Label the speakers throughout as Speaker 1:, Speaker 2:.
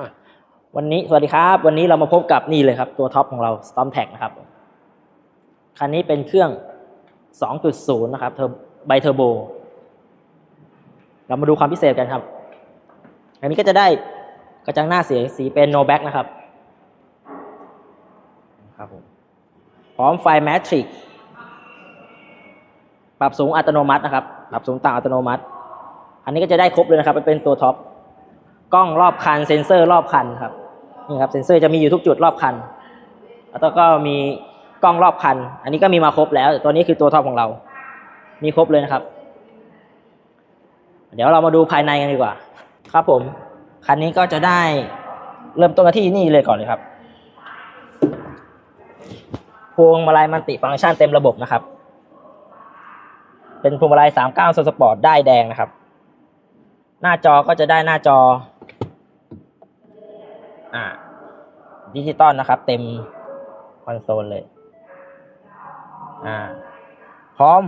Speaker 1: อะ
Speaker 2: วันนี้สวัสดีครับ วันนี้เรามาพบกับนี่เลยครับ ตัวท็อปของเรา Storm Tag นะครับ คันนี้เป็นเครื่อง 2.0 นะครับเทอร์ไบเทอร์โบ เรามาดูความพิเศษกันครับ อันนี้ก็จะได้กระจังหน้าสีสีเป็น no back นะครับครับผมพร้อมไฟแมทริกปรับสูงอัตโนมัตินะครับ ปรับสูงต่างอัตโนมัติ อันนี้ก็จะได้ครบเลยนะครับ เป็นตัวท็อป กล้องรอบคันเซ็นเซอร์รอบคันครับนี่ครับเซ็นเซอร์จะมีอยู่ทุกจุดรอบคัน แล้วก็มีกล้องรอบคัน อันนี้ก็มีมาครบแล้วตัวนี้คือตัวท็อปของเรา มีครบเลยนะครับ เดี๋ยวเรามาดูภายในกันดีกว่า ครับผมคันนี้ก็จะได้เริ่มต้นกันที่นี่เลยก่อนเลยครับพวงมาลัยมันติฟังก์ชันเต็มระบบนะครับ เป็นพวงมาลัย39สปอร์ตได้แดงนะครับ หน้าจอก็จะได้หน้าจอ อ่าดิจิตอลนะครับ เต็มคอนโซลเลย อ่า พร้อม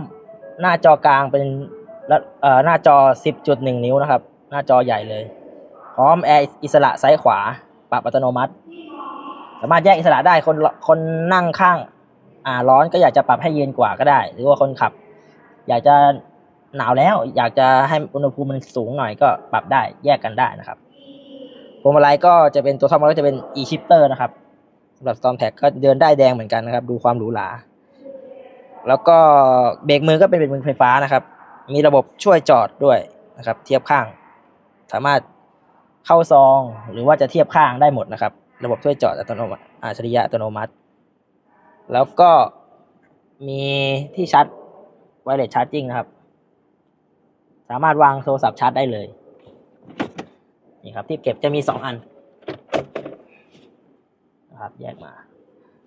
Speaker 2: หน้าจอกลางเป็นระเอ่อหน้าจอ 10.1 นิ้วนะครับ หน้าจอใหญ่เลย พร้อมแอร์อิสระซ้ายขวา ปรับอัตโนมัติ สามารถแยกอิสระได้คนคนนั่งข้าง อ่าร้อนก็อยากจะปรับให้เย็นกว่าก็ได้ หรือว่าคนขับ อยากจะหนาวแล้ว อยากจะให้อุณหภูมิมันสูงหน่อยก็ปรับได้แยกกันได้นะครับ พวงมาลัยก็จะเป็นตัวท็อปมันก็จะเป็น e shifter นะครับสำหรับ storm tag ก็เดินได้แดงเหมือนกันนะครับ ดูความหรูหราแล้วก็เบรกมือก็เป็นเบรกมือไฟฟ้านะครับ มีระบบช่วยจอดด้วยนะครับ เทียบข้าง สามารถเข้าซองหรือว่าจะเทียบข้างได้หมดนะครับ ระบบช่วยจอดอัตโนมัติอัจฉริยะอัตโนมัติ แล้วก็มีที่ชาร์จไวเลสชาร์จิ่งนะครับ สามารถวางโทรศัพท์ชาร์จได้เลย นี่ครับที่เก็บจะมีสองอันนะครับแยกมา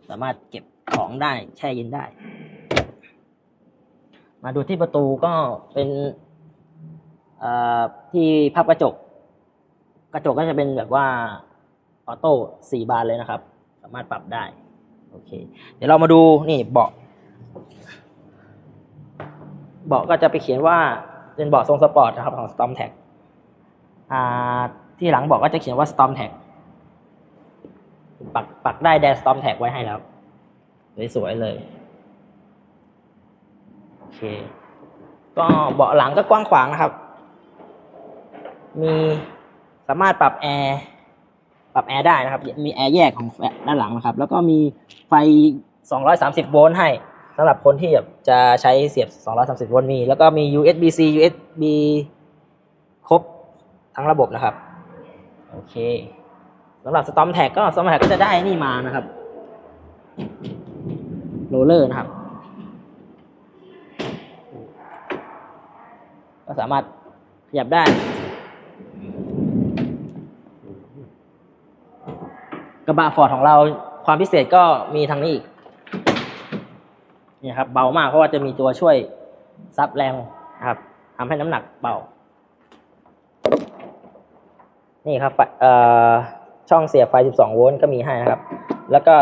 Speaker 2: สามารถเก็บของได้แช่เย็นได้ มาดูที่ประตูก็เป็นที่พับกระจก กระจกก็จะเป็นแบบว่าออโต้สี่บานเลยนะครับ สามารถปรับได้โอเค เดี๋ยวเรามาดูนี่เบาะเบาะก็จะไปเขียนว่าเป็นเบาะทรงสปอร์ตนะครับของ Storm Tag อ่าที่ ที่หลังเบาะก็จะเขียนว่า Storm Tag ปักปักได้แดน Storm Tag ไว้ให้แล้ว สวยๆเลย โอเค ก็เบาะหลังก็กว้างขวางนะครับ มีสามารถปรับแอร์ปรับแอร์ได้นะครับ มีแอร์แยกของด้านหลังนะครับ แล้วก็มีไฟ 230 โวลต์ให้สำหรับคนที่แบบจะใช้เสียบ 230 โวลต์มี แล้วก็มี USB C USB ครบทั้งระบบนะครับ โอเคสำหรับ Storm Tag ก็ Storm Tag ก็จะได้นี่มานะครับโรลเลอร์นะครับ ก็สามารถขยับได้กระบะฟอร์ดของเราความพิเศษก็มีทางนี้อีกนี่ครับเบามากเพราะว่าจะมีตัวช่วยซับแรงนะครับทำให้น้ำหนักเบา นี่ครับช่องเสียบไฟ 12 โวลต์ก็มีให้นะครับ แล้วก็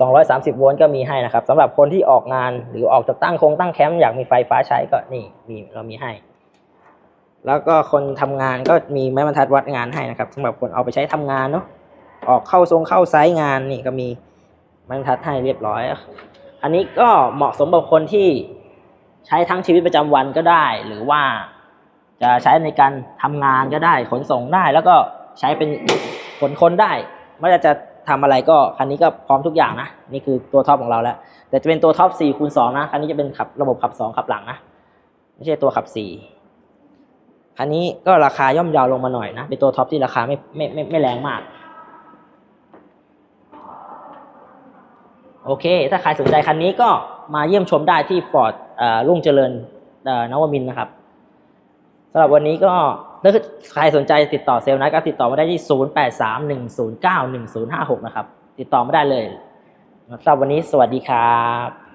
Speaker 2: 230 โวลต์ก็มีให้นะครับสำหรับคนที่ออกงานหรือออกจากตั้งโครงตั้งแคมป์อยากมีไฟฟ้าใช้ก็นี่มีเรามีให้ แล้วก็คนทำงานก็มีไม้บรรทัดวัดงานให้นะครับสำหรับคนเอาไปใช้ทำงานเนาะออกเข้าทรงเข้าไซต์งานนี่ก็มีไม้บรรทัดให้เรียบร้อย อันนี้ก็เหมาะสมกับคนที่ใช้ทั้งชีวิตประจำวันก็ได้ หรือว่าจะใช้ในการทำงานก็ได้ขนส่งได้แล้วก็ ใช้เป็นขนคนได้ไม่ว่าจะทำอะไรก็คันนี้ก็พร้อมทุกอย่างนะนี่คือตัวท็อปของเราแล้ว แต่จะเป็นตัวท็อป4คูณ2นะคันนี้จะเป็นขับระบบขับ 2 ขับหลังนะไม่ใช่ตัวขับ 4 คันนี้ก็ราคาย่อมเยาวลงมาหน่อยนะเป็นตัวท็อปที่ราคาไม่ไม่ไม่ไม่แรงมาก โอเค ถ้าใครสนใจคันนี้ก็มาเยี่ยมชมได้ที่ฟอร์ดรุ่งเจริญเอ่อนวมินนะครับสำหรับวันนี้ก็ ถ้าใครสนใจติดต่อเซลล์นะก็ติดต่อมาได้ที่ 0831091056 นะครับ ติดต่อมาได้เลยสำหรับวันนี้สวัสดีครับ